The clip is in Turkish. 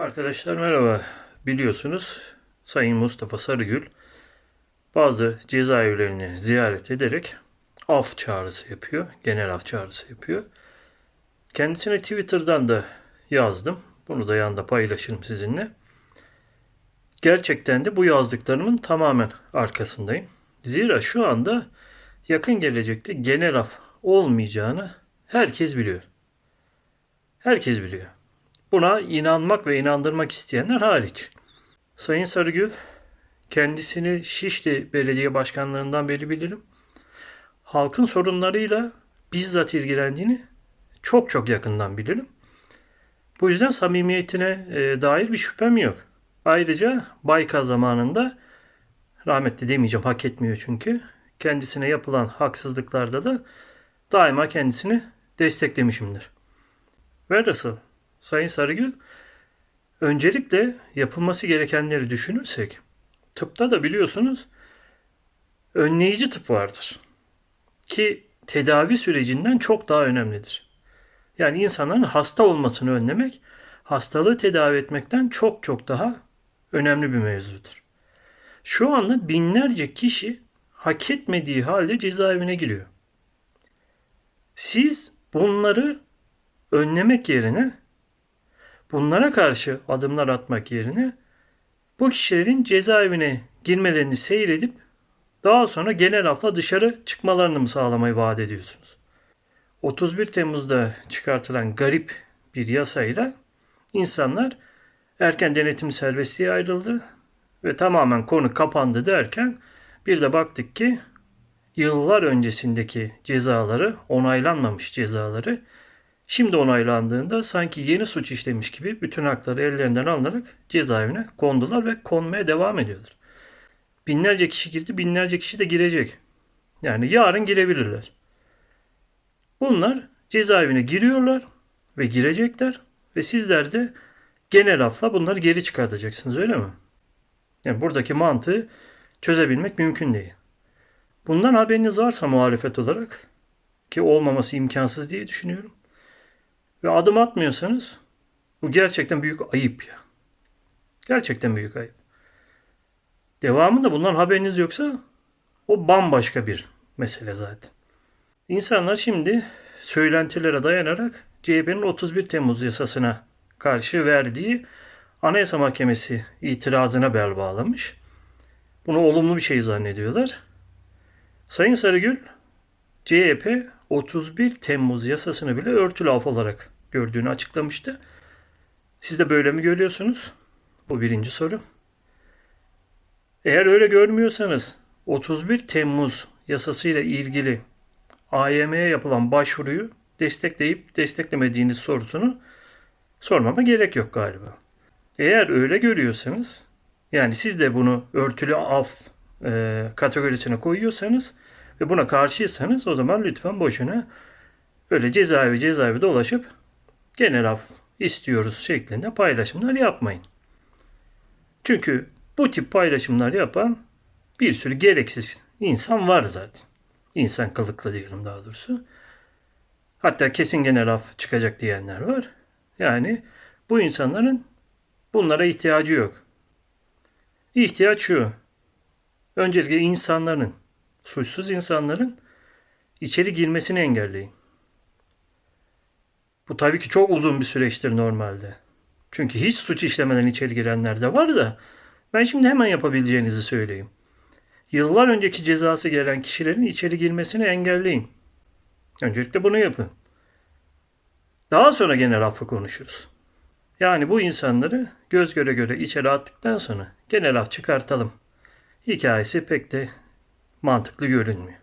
Arkadaşlar merhaba. Biliyorsunuz Sayın Mustafa Sarıgül bazı cezaevlerini ziyaret ederek af çağrısı yapıyor. Genel af çağrısı yapıyor. Kendisine Twitter'dan da yazdım. Bunu da yanında paylaşırım sizinle. Gerçekten de bu yazdıklarımın tamamen arkasındayım. Zira şu anda yakın gelecekte genel af olmayacağını herkes biliyor. Herkes biliyor. Buna inanmak ve inandırmak isteyenler hariç. Sayın Sarıgül kendisini Şişli Belediye Başkanlarından beri bilirim. Halkın sorunlarıyla bizzat ilgilendiğini çok çok yakından bilirim. Bu yüzden samimiyetine e, dair bir şüphem yok. Ayrıca Bayka zamanında rahmetli demeyeceğim hak etmiyor çünkü. Kendisine yapılan haksızlıklarda da daima kendisini desteklemişimdir. Velhasıl Sayın Sarıgül öncelikle yapılması gerekenleri düşünürsek tıpta da biliyorsunuz önleyici tıp vardır. Ki tedavi sürecinden çok daha önemlidir. Yani insanların hasta olmasını önlemek hastalığı tedavi etmekten çok çok daha önemli bir mevzudur. Şu anda binlerce kişi hak etmediği halde cezaevine giriyor. Siz bunları önlemek yerine bunlara karşı adımlar atmak yerine bu kişilerin cezaevine girmelerini seyredip daha sonra genel afla dışarı çıkmalarını mı sağlamayı vaat ediyorsunuz? 31 Temmuz'da çıkartılan garip bir yasayla insanlar erken denetim serbestliğe ayrıldı ve tamamen konu kapandı derken bir de baktık ki yıllar öncesindeki cezaları, onaylanmamış cezaları şimdi onaylandığında sanki yeni suç işlemiş gibi bütün hakları ellerinden alınarak cezaevine kondular ve konmaya devam ediyorlar. Binlerce kişi girdi, binlerce kişi de girecek. Yani yarın girebilirler. Bunlar cezaevine giriyorlar ve girecekler ve sizler de genel afla bunları geri çıkartacaksınız öyle mi? Yani buradaki mantığı çözebilmek mümkün değil. Bundan haberiniz varsa muhalefet olarak ki olmaması imkansız diye düşünüyorum. Ve adım atmıyorsanız bu gerçekten büyük ayıp ya. Gerçekten büyük ayıp. Devamında bundan haberiniz yoksa o bambaşka bir mesele zaten. İnsanlar şimdi söylentilere dayanarak CHP'nin 31 Temmuz yasasına karşı verdiği Anayasa Mahkemesi itirazına bel bağlamış. Bunu olumlu bir şey zannediyorlar. Sayın Sarıgül, CHP 31 Temmuz yasasını bile örtülü af olarak gördüğünü açıklamıştı. Siz de böyle mi görüyorsunuz? Bu birinci soru. Eğer öyle görmüyorsanız 31 Temmuz yasasıyla ilgili AYM'ye yapılan başvuruyu destekleyip desteklemediğiniz sorusunu sormama gerek yok galiba. Eğer öyle görüyorsanız yani siz de bunu örtülü af e, kategorisine koyuyorsanız ve buna karşıysanız o zaman lütfen boşuna öyle cezaevi cezaevi dolaşıp genel af istiyoruz şeklinde paylaşımlar yapmayın. Çünkü bu tip paylaşımlar yapan bir sürü gereksiz insan var zaten. İnsan kılıklı diyelim daha doğrusu. Hatta kesin genel af çıkacak diyenler var. Yani bu insanların bunlara ihtiyacı yok. İhtiyaç şu. Öncelikle insanların, suçsuz insanların içeri girmesini engelleyin. Bu tabii ki çok uzun bir süreçtir normalde. Çünkü hiç suç işlemeden içeri girenler de var da ben şimdi hemen yapabileceğinizi söyleyeyim. Yıllar önceki cezası gelen kişilerin içeri girmesini engelleyin. Öncelikle bunu yapın. Daha sonra genel affı konuşuruz. Yani bu insanları göz göre göre içeri attıktan sonra genel af çıkartalım. Hikayesi pek de mantıklı görünmüyor.